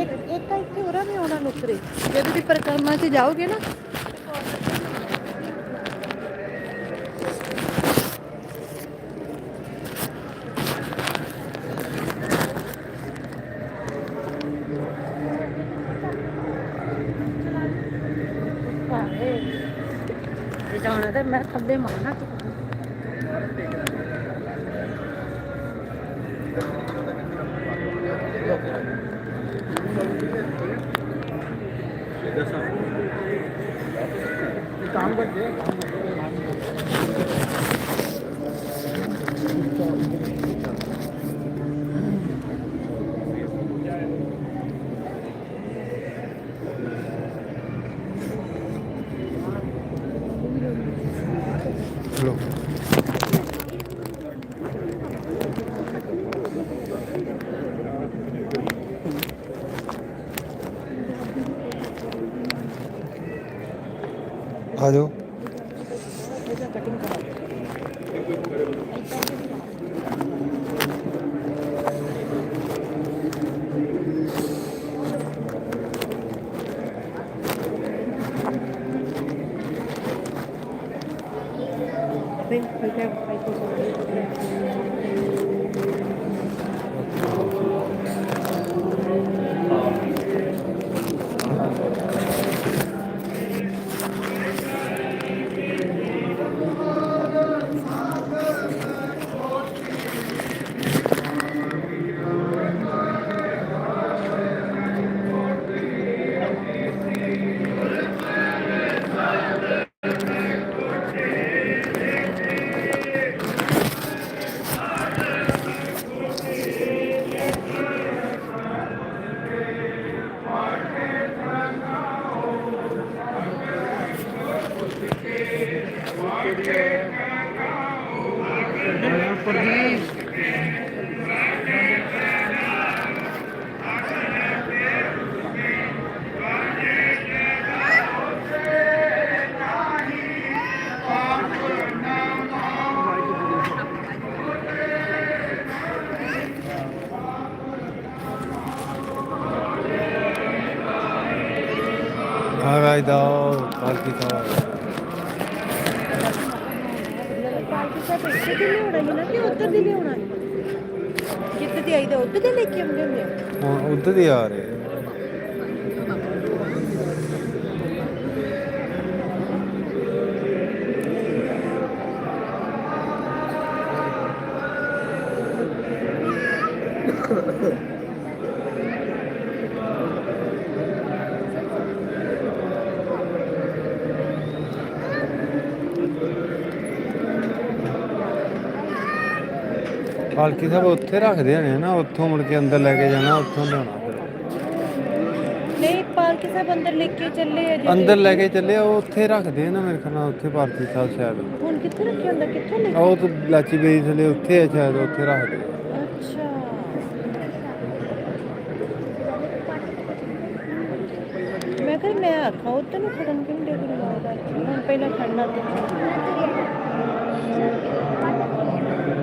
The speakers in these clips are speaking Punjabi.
ਇੱਕ ਇੱਕ ਤਾਂ ਇੱਥੇ ਹੋਰਾਂ ਵੀ ਆਉਣਾ ਨੁਕਰੇ। ਜਦੋਂ ਤੁਸੀਂ ਪਰਿਕਰਮਾ 'ਚ ਜਾਓਗੇ ਨਾ। ਜਾਣਾ ਤੇ ਮੈਂ ਥੱਲੇ ਮਾਰਨਾ। Look. Prado ਉੱਧਰ ਦੀ ਲਿਆਉਣਾ ਜਿੱਥੇ ਦੀ ਉੱਧਰ ਦੇ ਲੈ ਕੇ ਆਉਂਦੇ ਹੁੰਦੇ ਆ। ਹੁਣ ਉੱਧਰ ਹੀ ਆ ਰਹੇ ਪਾਲਕੀ ਸਾਹਿਬ ਉੱਥੇ ਰੱਖਦੇ ਨੇ ਨਾ ਉੱਥੋਂ ਮੁੜ ਕੇ ਅੰਦਰ ਲੈ ਕੇ ਜਾਣਾ ਉੱਥੋਂ ਲਿਆਉਣਾ ਨਹੀਂ ਪਾਲਕੀ ਸਾਹਿਬ ਅੰਦਰ ਲੈ ਕੇ ਚੱਲੇ ਆ ਜਿਹੜੇ। ਅੰਦਰ ਲੈ ਕੇ ਚੱਲੇ ਆ, ਉਹ ਉੱਥੇ ਰੱਖਦੇ ਆ ਨਾ ਮੇਰੇ ਖਿਆਲ ਨਾਲ ਉੱਥੇ ਪਾਲਕੀ ਸਾਹਿਬ ਸ਼ਾਇਦ ਹੁਣ ਕਿੱਥੇ ਰੱਖਿਆ ਹੁੰਦਾ ਕਿੱਥੋਂ ਲੈ ਉਹ ਤਾਂ ਲਾਚੀ ਬੇਈ ਥਲੇ ਉੱਥੇ ਆ ਸ਼ਾਇਦ ਉੱਥੇ ਰੱਖਦੇ ਆ। ਅੱਛਾ ਮੈਂ ਕਿਹਾ ਮੈਂ ਆਖਾਂ ਉੱਧਰ ਨੂੰ ਖੜਨ ਕਿਉਂ ਦੇ ਗੁਰੂ ਮਾਤਾ ਹੁਣ ਪਹਿਲਾਂ ਖੜਨਾ ਤੇ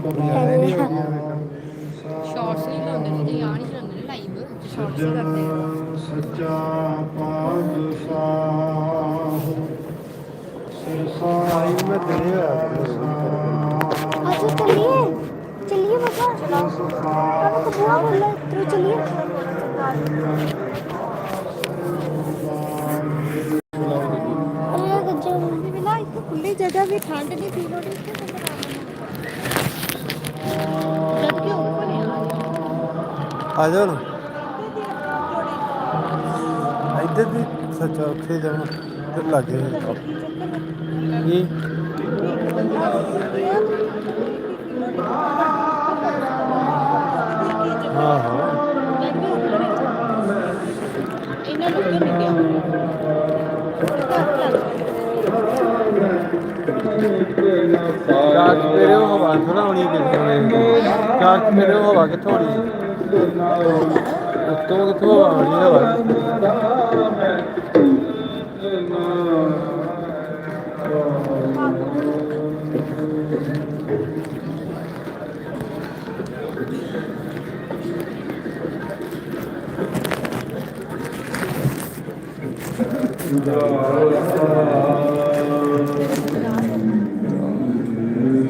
ਪਹਿਲੇ ਹਾਂ ਸ਼ਾਰਟਸ ਨਹੀਂ ਲਾਉਂਦੇ ਨੇ ਯਾਰ ਨਹੀਂ ਚਲਾਉਂਦੇ ਨੇ ਲਾਈਵ ਸ਼ਾਰਟਸ ਕਰਦੇ ਸੱਚਾ ਪਾਤਸ਼ਾਹ ਸਰਸਾਈ ਮੈਂ ਤੇਰੇ ਅੱਛਾ ਚੱਲੀਏ ਚੱਲੀਏ ਬਾਬਾ ਚਲਾਓ ਬਾਬਾ ਕੋ ਬੁਆ ਬੋਲ ਤੂੰ ਚੱਲੀਏ ਅਰੇ ਗੱਜੋ ਵੀ ਨਾ ਇੱਥੇ ਖੁੱਲੀ ਜਗ੍ਹਾ ਵੀ ਠੰਡ ਨਹੀਂ ਫੀਲ ਹੋ ਰਹੀ ਇੱਥੇ ਆ ਜਾਓ ਨਾ ਇੱਧਰ ਦੀ ਸੱਚਾ ਉੱਥੇ ਜਾਣਾ ਤੇ ਲੱਗੇ ਕੀ? ਹਾਂ ਹਾਂ ਇਹਨਾਂ ਨੂੰ ਕਿਉਂ ਨਹੀਂ ਗਿਆ ਚਾਰ ਚਪੇਰੇ ਉਹ ਹਵਾ ਥੋੜਾ ਆਉਣੀ ਕਿੱਥੋਂ ਨੇ ਚਾਰ ਚਪੇਰੇ ਉਹ ਹਵਾ ਕਿੱਥੋਂ ਆਉਣੀ ਉੱਤੋਂ ਕਿੱਥੋਂ ਹਵਾ ਆਉਣੀ ਹਵਾ?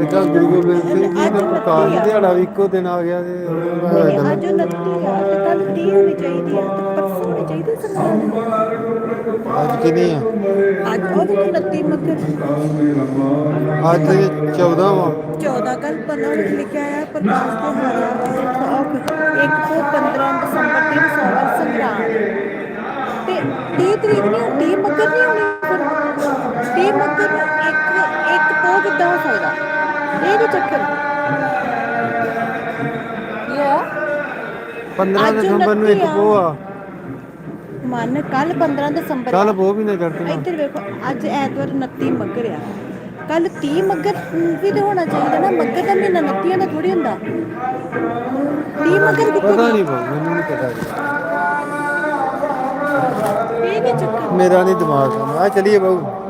ਯਾਰ ਕਾ ਗੁਰੂ ਗੋਬਿੰਦ ਸਿੰਘ ਜੀ ਦਾ ਪ੍ਰਕਾਸ਼ ਦਿਹਾੜਾ ਵੀ ਇੱਕੋ ਦਿਨ ਆ ਗਿਆ ਤੇ ਨਹੀਂ ਅੱਜ 29 ਆ ਤੇ ਕੱਲ 30 ਹੋਣੀ ਚਾਹੀਦੀ ਆ ਤੇ ਪਰਸੋਂ ਹੋਣੀ ਚਾਹੀਦੀ ਸੰਗਰਾਂਦ ਅੱਜ ਕਿੰਨੀ ਆ? ਅੱਜ ਉਹ ਵੀ 29 ਮੱਕਰ ਅੱਜ 14 ਵਾ। 14 ਕੱਲ ਪੰਨਾ ਵਿੱਚ ਲਿਖਿਆ ਆ ਪ੍ਰਕਾਸ਼ ਤੇ ਹਾਰਿਆ ਇੱਕ ਤੋਂ 15 ਦਸੰਬਰ ਦੀ ਵਿਸਾਖੀ ਸੰਗਰਾਂਦ। ਤੇ 30 ਤਰੀਕ ਨਹੀਂ 30 ਮੱਕਰ ਨਹੀਂ ਹੋਣੀ ਫਿਰ? 30 ਮੱਕਰ ਨੂੰ ਇੱਕ ਇੱਕ ਤੋਂ ਕਿੱਦਾਂ ਹੋ ਸਕਦਾ ਚੱਕਰ। ਯੋ। 15 ਅੱਜ ਦਸੰਬਰ ਨੂੰ ਇੱਕ 29 ਆ। ਪੋਹ ਆ। ਮਨ ਕੱਲ 15 ਦਸੰਬਰ ਕੱਲ। ਪੋਹ ਵੀ ਨਾ। ਚੜ੍ਹਨਾ ਇੱਧਰ ਵੇਖੋ ਅੱਜ ਐਤਵਾਰ 29 ਮੱਗਰ ਆ। ਕੱਲ 30 ਮੱਗਰ ਵੀ ਤੇ ਹੋਣਾ ਚਾਹੀਦਾ ਨਾ। ਮੱਗਰ ਦਾ ਮਹੀਨਾ 29 ਦਾ ਥੋੜੀ ਹੁੰਦਾ। 30 ਮੱਗਰ ਕਿੱਥੇ ਪਤਾ? ਨਹੀਂ ਮੈਨੂੰ ਨਹੀਂ ਪਤਾ ਇਹ ਕੀ ਚੱਕਰ। ਮੇਰਾ ਨਹੀਂ ਦਿਮਾਗ ਆ। ਚਲੀਏ ਬਾਬੂ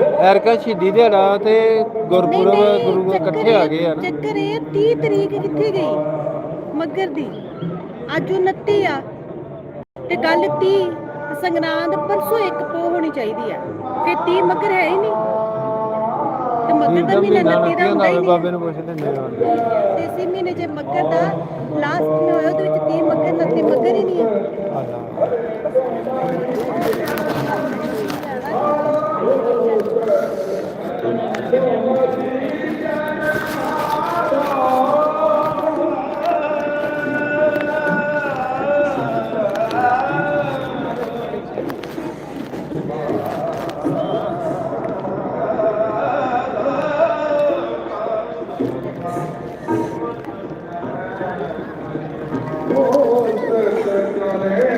ਯਾਰ ਕੱਚੀ ਦਿਹਾੜਾ ਤੇ ਗੁਰਪੁਰਬ ਗੁਰੂ ਇਕੱਠੇ ਆ ਗਏ ਆ ਨਾ। ਚੱਕਰ ਇਹ 30 ਤਰੀਕ ਕਿੱਥੇ ਗਈ? ਮੱਗਰ ਦੀ। ਅੱਜ 29 ਆ। ਤੇ ਕੱਲ 30 ਸੰਗਰਾਂਦ ਪਰਸੋਂ ਇੱਕ ਪੋ ਹੋਣੀ ਚਾਹੀਦੀ ਆ। ਫਿਰ 30 ਮੱਗਰ ਹੈ ਹੀ ਨਹੀਂ। ਤੇ ਮੱਗਰ ਦਾ ਮਹੀਨਾ 29 ਦਾ ਹੁੰਦਾ ਹੀ ਬਾਬੇ ਨੂੰ ਪੁੱਛ ਲੈਂਦੇ ਆ। ਤੇ ਇਸੇ ਮਹੀਨੇ ਜੇ ਮੱਗਰ ਦਾ ਲਾਸਟ ਮਹੀਨਾ ਹੋਇਆ ਉਹਦੇ ਵਿੱਚ 30 ਮੱਗਰ 29 ਮੱਗਰ ਹੀ ਨਹੀਂ ਆ। বলে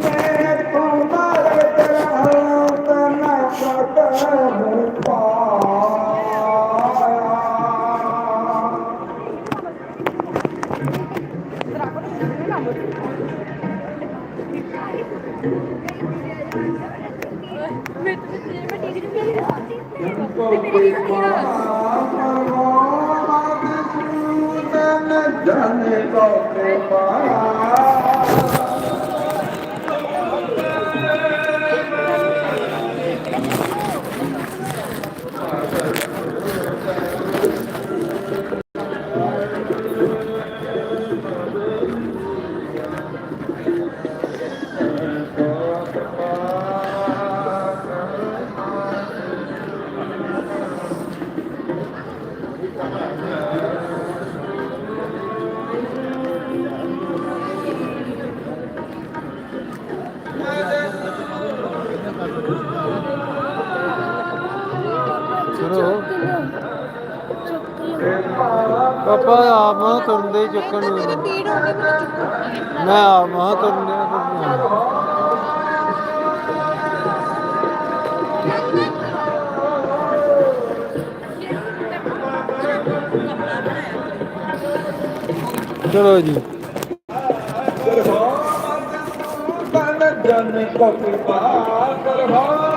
না মহাকর্ণী চলো জি जन को कृपा कर